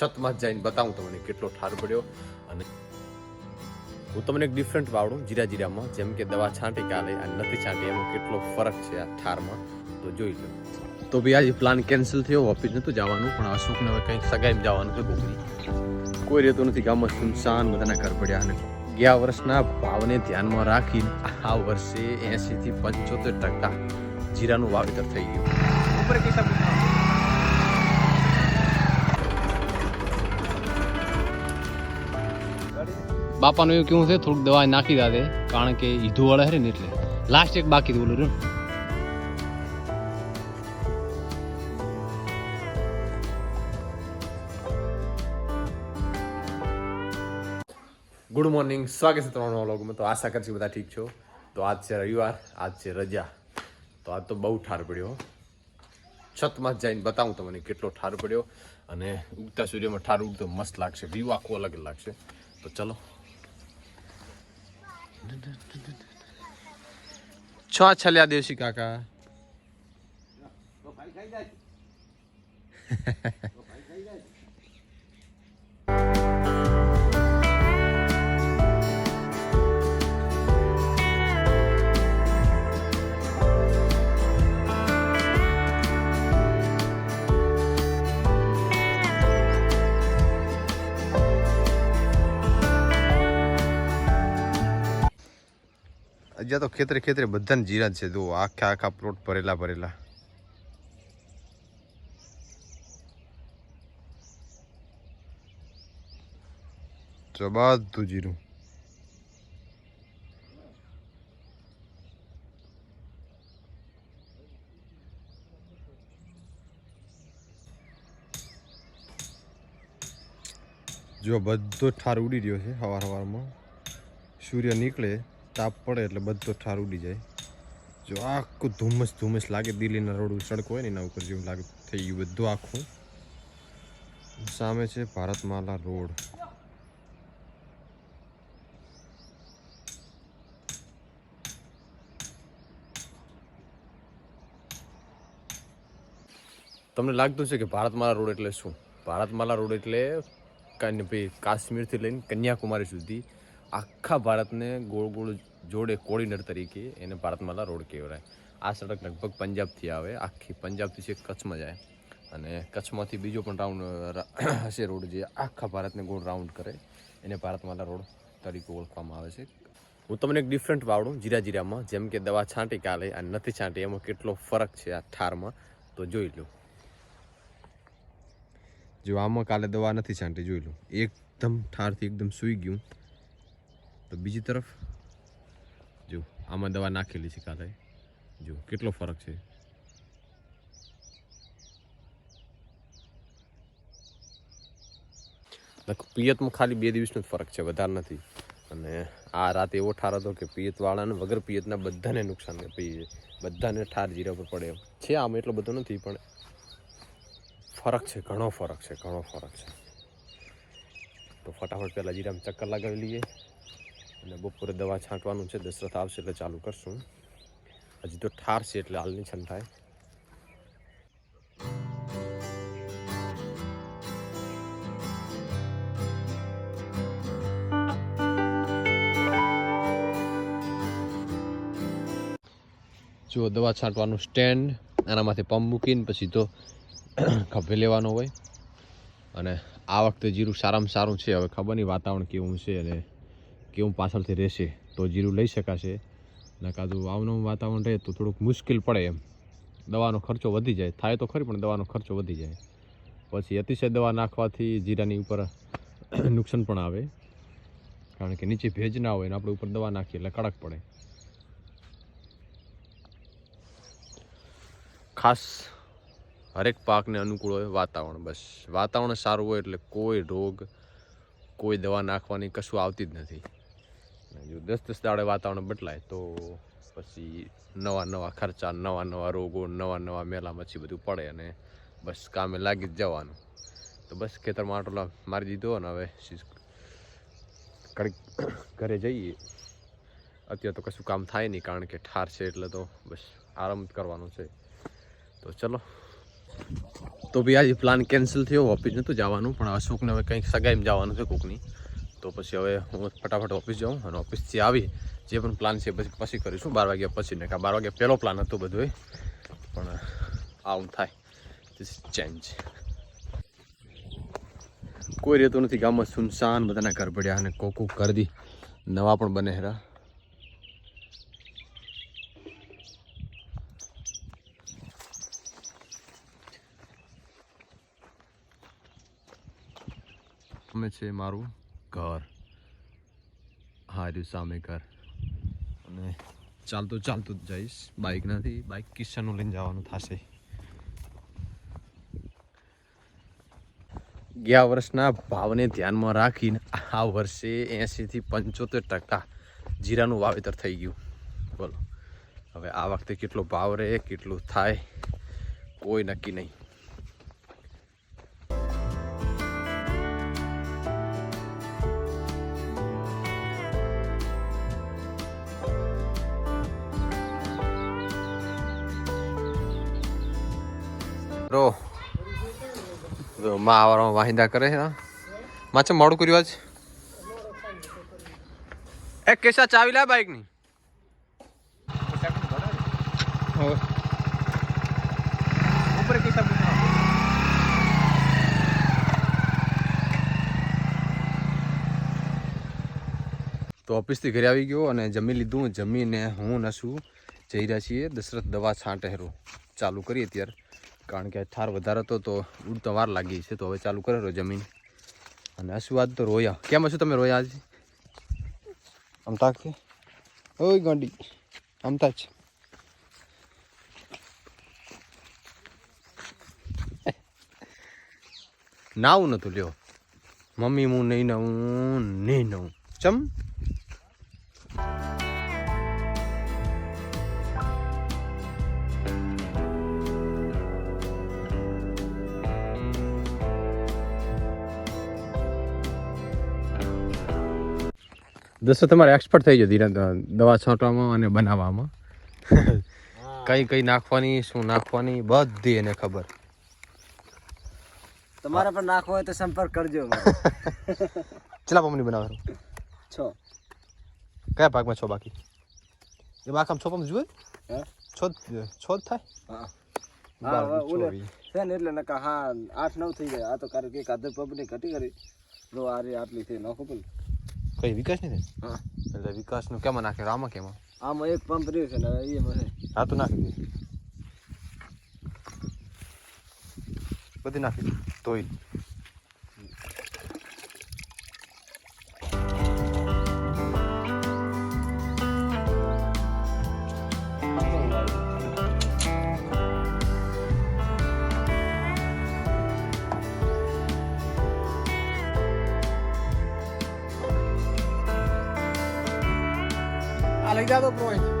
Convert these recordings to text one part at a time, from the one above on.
છતમાં જઈને બતાવું તમને કેટલો ઠાર પડ્યો અને હું તમને એક ડિફરન્ટ વાવડું જીરા જીરામાં, જેમ કે દવા છાંટી કાલે અને નથી છાંટી, એમાં કેટલો ફરક છે આ ઠારમાં, તો જોઈ લો. તો બી આજે પ્લાન કેન્સલ થયો ઓફિસ નહોતું જવાનું, પણ અશોકને હવે કંઈક સગાઈમાં જવાનું છે બોકરી કોઈ રહેતું નથી ગામમાં સુનસાન બધાના ઘર પડ્યા અને ગયા વર્ષના ભાવને ધ્યાનમાં રાખી આ વર્ષે એંશીથી પંચોતેર ટકા જીરાનું વાવેતર થઈ ગયું. બાપાનું એવું કેવું છે, થોડુંક દવા નાખી દાદે, કારણ કે ઈધું વાળા હે ને એટલે. લાસ્ટ એક બાકી બોલું રહ્યું ગુડ મોર્નિંગ સ્વાગત છે તમારા વ્લોગમાં. તો આશા કરશું બધા ઠીક છો. તો આજ છે રવિવાર, આજ છે રજા. તો આજ તો બહુ ઠાર પડ્યો છતમાં જઈને બતાવું તમને કેટલો ઠાર પડ્યો. અને ઉગતા સૂર્યમાં ઠાર ઉગતો મસ્ત લાગશે, વ્યૂ આખું અલગ લાગશે. તો ચલો છ છલ્યા દેવસી કાકા? હજી તો ખેતરે ખેતરે બધાને જીરા છે. જુઓ, આખા આખા પ્લોટ ભરેલા ભરેલા. બધું જીરું. જો બધો ઠાર ઉડી રહ્યો છે સવાર સવારમાં સૂર્ય નીકળે. તાપ પડે એટલે બધો ઠાર ઉડી જાય. જો આખું ધુમ્મસ ધુમ્મસ લાગે, દિલ્હીના રોડ સડક હોય ને એના ઉપર જેવું લાગે, થઈ ગયું બધું આખું. સામે છે ભારતમાલા રોડ. તમને લાગતું છે કે ભારતમાલા રોડ એટલે શું? ભારતમાલા રોડ એટલે કાશ્મીરથી લઈને કન્યાકુમારી સુધી આખા ભારતને ગોળ ગોળ જોડે કોર્ડિનેટર તરીકે એને ભારતમાલા રોડ કહેવાય. આ સડક લગભગ પંજાબથી આવે, આખી પંજાબથી છે કચ્છમાં જાય. અને કચ્છમાંથી બીજો પણ રાઉન્ડ હશે રોડ જે આખા ભારતને ગોળ રાઉન્ડ કરે. એને ભારતમાલા રોડ તરીકે ઓળખવામાં આવે છે. હું તમને એક ડિફરન્ટ વાવડું જીરા જીરામાં, જેમ કે દવા છાંટી કાલે અને નથી છાંટી, એમાં કેટલો ફરક છે આ ઠારમાં, તો જોઈ લો. જો આમાં કાલે દવા નથી છાંટી, જોઈ લો. એકદમ ઠારથી એકદમ સૂઈ ગયું. તો બીજી તરફ, જો, આમાં દવા નાખેલી છે કાલે. જો, કેટલો ફરક છે? પિયતમાં ખાલી બે દિવસનો જ ફરક છે, વધારે નથી. અને આ રાતે એવો ઠાર હતો કે પિયતવાળાને વગર પિયતના બધાને નુકસાન ભાઈ બધાને ઠાર જીરા પર પડે. છે આમ એટલો બધો નથી, પણ ફરક છે, ઘણો ફરક છે, ઘણો ફરક છે. તો ફટાફટ પહેલાં જીરામાં ચક્કર લગાવી લઈએ. અને બપોરે દવા છાંટવાનું છે, દશરથ આવશે એટલે ચાલુ કરશું. હજી તો ઠાર છે એટલે હાલની છંટાય જો દવા છાંટવાનું સ્ટેન્ડ, આનામાંથી પંપ મૂકીને પછી તો ખભે લેવાનો હોય. અને આ વખતે જીરું સારામાં સારું છે, હવે ખબર નહીં વાતાવરણ કેવું છે અને કેવું પાછળથી રહેશે તો જીરું લઈ શકાશે. નકાતું આવનું વાતાવરણ રહે તો થોડુંક મુશ્કેલ પડે એમ. દવાનો ખર્ચો વધી જાય. થાય તો ખરી, પણ દવાનો ખર્ચો વધી જાય. પછી અતિશય દવા નાખવાથી જીરાની ઉપર નુકસાન પણ આવે. કારણ કે નીચે ભેજ ના હોય ને આપણે ઉપર દવા નાખીએ એટલે કડક પડે. ખાસ હરેક પાકને અનુકૂળ હોય વાતાવરણ બસ. વાતાવરણ સારું હોય એટલે કોઈ રોગ, કોઈ દવા નાખવાની કશું આવતી જ નથી. અને જો દસ દસ દાડે વાતાવરણ બદલાય તો પછી નવા નવા ખર્ચા, નવા નવા રોગો, નવા નવા મેલા મચ્છી બધું પડે અને બસ કામે લાગી જ જવાનું. તો બસ ખેતરમાં આટલો મારી દીધો અને હવે શી- ઘરે જઈએ. અત્યારે તો કશું કામ થાય નહીં કારણ કે ઠાર છે એટલે તો બસ આરામ જ કરવાનો છે. તો ચલો. તો બી આજે પ્લાન કેન્સલ થયો ઓફિસ નહોતું જવાનું, પણ અશોકને હવે કંઈક સગાઈમાં જવાનું છે કોકની. તો પછી હવે હું ફટાફટ ઓફિસ જાઉં અને ઓફિસથી આવી જે પણ પ્લાન છે પછી પછી કરીશું. બાર વાગ્યા પછી ને કાં બાર વાગ્યા પહેલો પ્લાન હતો બધો પણ આવું થાય. ધીસ ચેન્જ કોઈ રહેતું નથી ગામમાં, સુનસાન, બધાના ઘર પડ્યા અને કોકો કરદી નવા પણ બને હેરા અમે છે મારું ઘર. હાર્યું સામે કર અને ચાલતો ચાલતો જ જઈશ. બાઇક નથી બાઇક કિસ્સાનું લઈને જવાનું થશે. ગયા વર્ષના ભાવને ધ્યાનમાં રાખીને આ વર્ષે એંશીથી પંચોતેર ટકા જીરાનું વાવેતર થઈ ગયું. બોલો. હવે આ વખતે કેટલો ભાવ રહે, કેટલું થાય, કોઈ નક્કી નહીં. રો માં આવવામાં વાહિંદા કરે છે માચે મોડું કર્યું આજ? એ કેસા ચાવી લા બાઈકની. ઉપર તો ઓફિસથી ઘરે આવી ગયો અને જમી લીધું. જમીને હું નશું જઈ રહ્યા છીએ. દશરથ દવા છાંટેરો ચાલુ કરીએ ત્યારે કારણ કે ઠાર વધારે હતો તો ઉડતા વાર લાગી છે તો હવે ચાલુ કરેલો જમીન. અને આજ તો રોયા. કેમ હશો તમે રોયા આજે? આમ છે ઓય ગાંડી. અમતા જ નાવું નતું લ્યો. મમ્મી હું નહીં નવું નહીં નવું. ચમ? દસો તમારે એક્સપર્ટ થઈ જતી દવા છાંટવામાં અને બનાવવામાં. કઈ કઈ નાખવાની શું નાખવાની બધી એને ખબર. તમારે પણ નાખવો હોય તો સંપર્ક કરજો ચલા પમની બનાવવાનું? છો. કયા પાકમાં છો બાકી? એ આમ છો પમ જુએ? છો છો જ થાય? હા. હા, ઓલે છે ને એટલે નકા હા આઠ નવ થઈ જાય. આ તો કારણ કે કાદર પબની ઘટી કરી જો આ રે આટલી થઈ નાખો પેલું કઈ વિકાસ નહીં થાય? એટલે વિકાસનું કેમાં નાખે? આમાં કેમાં? આમાં એક પંપ રહ્યું છે ને હવે એમાં હા તો નાખી દે. બધી નાખી દીધું તોય. આ લઈ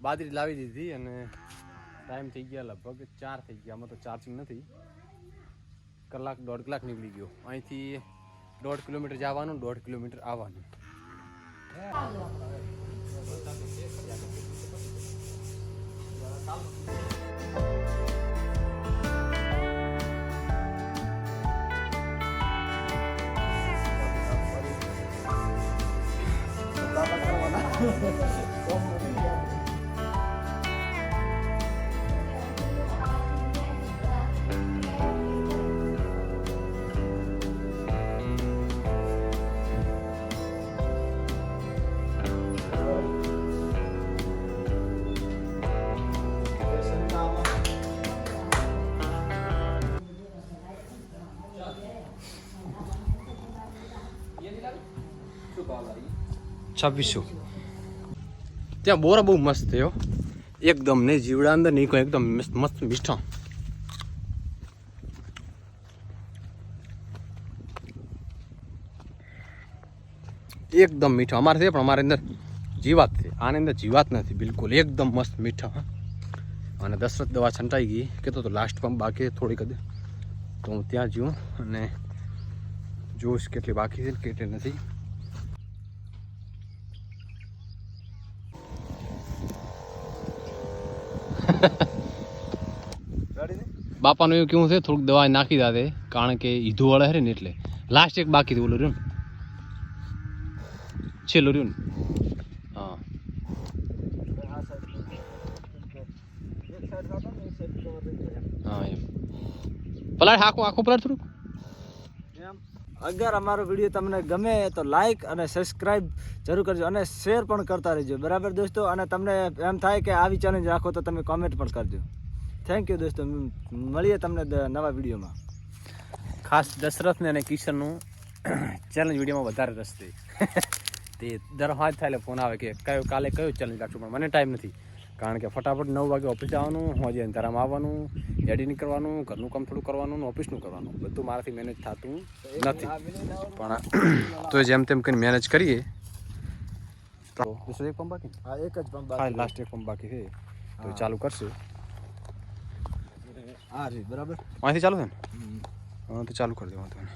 બાજરી લાવી દીધી અને ટાઈમ થઈ ગયા લગભગ ચાર થઈ ગયા. આમાં તો ચાર્જિંગ નથી. કલાક દોઢ કલાક નીકળી ગયો. અહીંથી દોઢ કિલોમીટર જવાનું, દોઢ કિલોમીટર આવવાનું. છવ્વીસો ત્યાં બોરા બહુ મસ્ત થયો એકદમ નહીં જીવડા અંદર નહીં એકદમ મસ્ત મીઠા એકદમ મીઠા. અમારે છે, પણ અમારે અંદર જીવાત છે. આની અંદર જીવાત નથી, બિલકુલ. એકદમ મસ્ત મીઠા અને દશરથ દવા છંટાઈ ગઈ. કહેતો તો લાસ્ટ પંપ બાકી થોડીક જ તો હું ત્યાં જીવું અને જોઈશ કેટલી બાકી છે કેટલી નથી રેડી ને બાપાનું એવું કેવું છે, થોડુંક દવા નાખી દાદે કારણ કે ઈધું વાળા હે ને એટલે. લાસ્ટ એક બાકી ઓલું રહ્યું ને. છેલ્લું રહ્યું ને. હા. હા, એમ. પલાટ આખું આખું પલાટ થોડુંક. અગર અમારો વીડિયો તમને ગમે તો લાઈક અને સબસ્ક્રાઇબ જરૂર કરજો અને શેર પણ કરતા રહેજો. બરાબર દોસ્તો? અને તમને એમ થાય કે આવી ચેલેન્જ રાખો તો તમે કોમેન્ટ પણ કરજો. થેન્ક યુ દોસ્તો. મળીએ તમને નવા વિડીયોમાં. ખાસ દશરથને અને કિશનનું ચેલેન્જ વિડીયોમાં વધારે રસ થઈ તે દર હાથ થાય એટલે ફોન આવે કે કયો કાલે કયો ચેલેન્જ રાખશું પણ મને ટાઈમ નથી. કારણ કે ફટાફટ નવ વાગે ઓફિસ જવાનું હોજે અંધારામાં આવવાનું એડિટિંગ કરવાનું ઘરનું કામ થોડું કરવાનું ઓફિસનું કરવાનું. બધું મારાથી મેનેજ થતું નથી. પણ તો જેમ તેમ કરીને મેનેજ કરીએ. એક પંપ બાકી? હા એક જ પંપ બાકી. લાસ્ટ એક પંપ બાકી છે. તો ચાલુ કરશે. હા બરાબર. અહીંથી ચાલુ છે ને? હા તો ચાલુ કરી દેવાનું